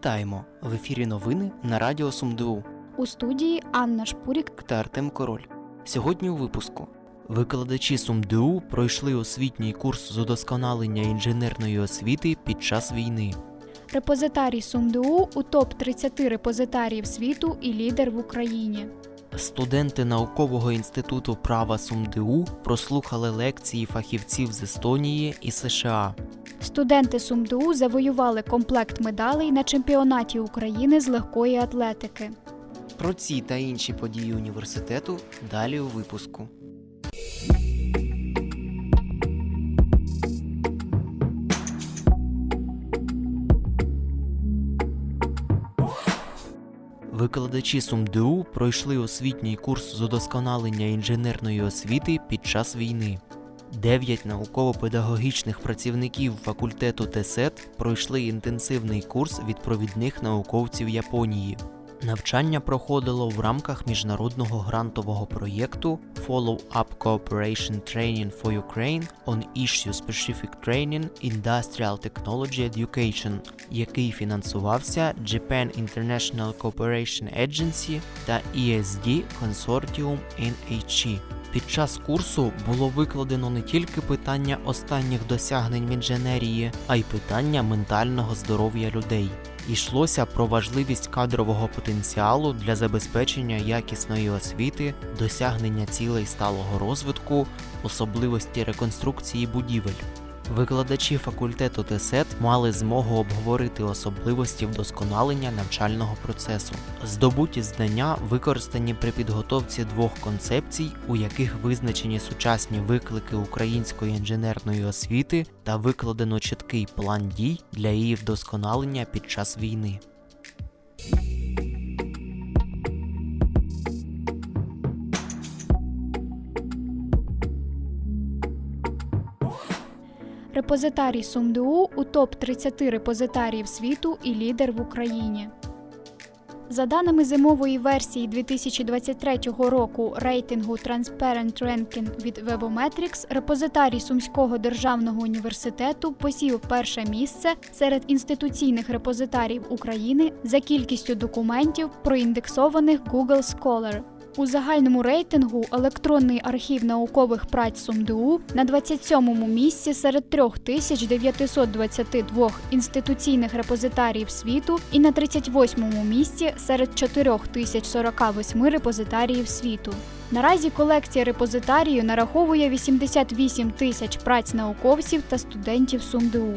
Вітаємо! В ефірі новини на Радіо СумДУ У студії Анна Шпурік. та Артем Король. Сьогодні у випуску. Викладачі СумДУ пройшли освітній курс з удосконалення інженерної освіти під час війни. Репозитарій СумДУ у топ-30 репозитаріїв світу і лідер в Україні. Студенти наукового інституту права СумДУ прослухали лекції фахівців з Естонії і США. Студенти СумДУ завоювали комплект медалей на чемпіонаті України з легкої атлетики. Про ці та інші події університету далі у випуску. Викладачі СумДУ пройшли освітній курс з удосконалення інженерної освіти під час війни. Дев'ять науково-педагогічних працівників факультету ТЕСЕТ пройшли інтенсивний курс від провідних науковців Японії. Навчання проходило в рамках міжнародного грантового проєкту Follow-up Cooperation Training for Ukraine on Issue-Specific Training Industrial Technology Education, який фінансувався Japan International Cooperation Agency та ESD Consortium NHE. Під час курсу було викладено не тільки питання останніх досягнень в інженерії, а й питання ментального здоров'я людей. Йшлося про важливість кадрового потенціалу для забезпечення якісної освіти, досягнення цілей сталого розвитку, особливості реконструкції будівель. Викладачі факультету ТЕСЕТ мали змогу обговорити особливості вдосконалення навчального процесу. Здобуті знання використані при підготовці двох концепцій, у яких визначені сучасні виклики української інженерної освіти та викладено чіткий план дій для її вдосконалення під час війни. Репозитарій СумДУ у топ-30 репозитаріїв світу і лідер в Україні. За даними зимової версії 2023 року рейтингу Transparent Ranking від Webometrics, репозитарій Сумського державного університету посів перше місце серед інституційних репозитарів України за кількістю документів, проіндексованих Google Scholar. У загальному рейтингу електронний архів наукових праць СумДУ на 27-му місці серед 3922 інституційних репозитаріїв світу і на 38-му місці серед 4048 репозитаріїв світу. Наразі колекція репозитарію нараховує 88 тисяч праць науковців та студентів СумДУ.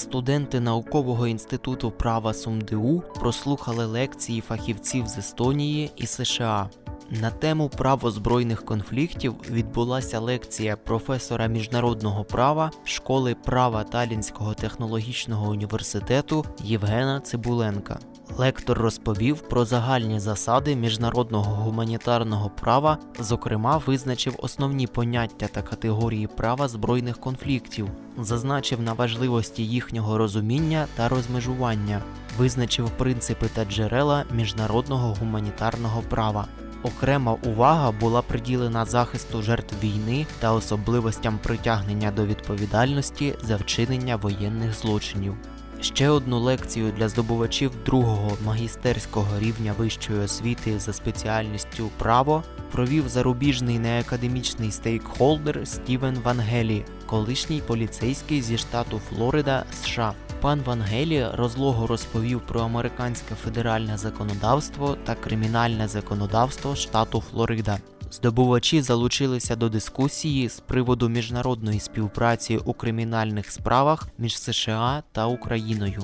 Студенти наукового інституту права СумДУ прослухали лекції фахівців з Естонії і США. На тему право збройних конфліктів відбулася лекція професора міжнародного права школи права Талінського технологічного університету Євгена Цибуленка. Лектор розповів про загальні засади міжнародного гуманітарного права, зокрема, визначив основні поняття та категорії права збройних конфліктів, зазначив на важливості їхнього розуміння та розмежування, визначив принципи та джерела міжнародного гуманітарного права. Окрема увага була приділена захисту жертв війни та особливостям притягнення до відповідальності за вчинення воєнних злочинів. Ще одну лекцію для здобувачів другого магістерського рівня вищої освіти за спеціальністю право провів зарубіжний неакадемічний стейкхолдер Стівен Вангелі, колишній поліцейський зі штату Флорида, США. Пан Вангелі розлого розповів про американське федеральне законодавство та кримінальне законодавство штату Флорида. Здобувачі залучилися до дискусії з приводу міжнародної співпраці у кримінальних справах між США та Україною.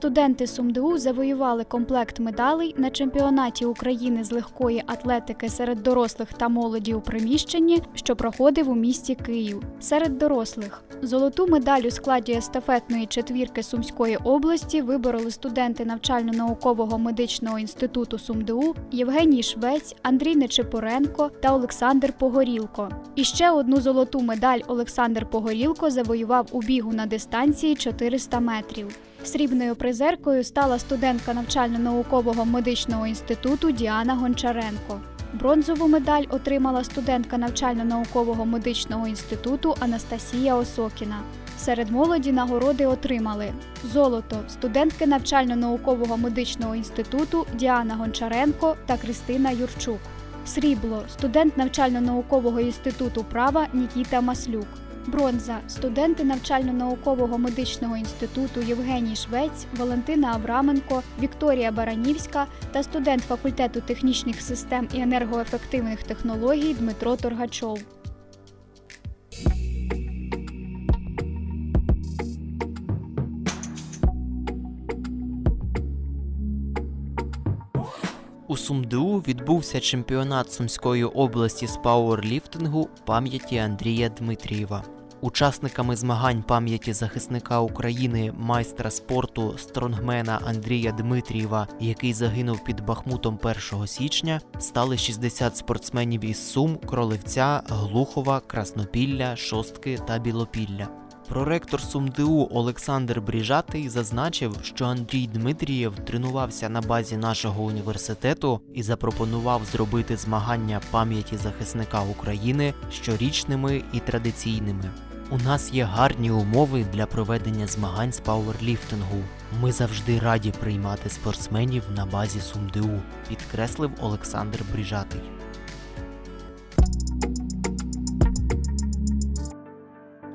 Студенти СумДУ завоювали комплект медалей на чемпіонаті України з легкої атлетики серед дорослих та молоді у приміщенні, що проходив у місті Київ. Серед дорослих золоту медаль у складі естафетної четвірки Сумської області вибороли студенти навчально-наукового медичного інституту СумДУ Євгеній Швець, Андрій Нечипоренко та Олександр Погорілко. І ще одну золоту медаль Олександр Погорілко завоював у бігу на дистанції 400 метрів. Срібною призеркою стала студентка навчально-наукового медичного інституту Діана Гончаренко. Бронзову медаль отримала студентка навчально-наукового медичного інституту Анастасія Осокіна. Серед молоді нагороди отримали золото студентки навчально-наукового медичного інституту Діана Гончаренко та Кристина Юрчук. Срібло студент навчально-наукового інституту права Нікіта Маслюк. Бронза студенти навчально-наукового медичного інституту Євгеній Швець, Валентина Авраменко, Вікторія Баранівська та студент факультету технічних систем і енергоефективних технологій Дмитро Торгачов. У СумДУ відбувся чемпіонат Сумської області з пауерліфтингу пам'яті Андрія Дмитрієва. Учасниками змагань пам'яті захисника України, майстра спорту стронгмена Андрія Дмитрієва, який загинув під Бахмутом 1 січня, стали 60 спортсменів із Сум, Кролевця, Глухова, Краснопілля, Шостки та Білопілля. Проректор СумДУ Олександр Бріжатий зазначив, що Андрій Дмитрієв тренувався на базі нашого університету і запропонував зробити змагання пам'яті захисника України щорічними і традиційними. У нас є гарні умови для проведення змагань з пауерліфтингу. Ми завжди раді приймати спортсменів на базі СумДУ, підкреслив Олександр Бріжатий.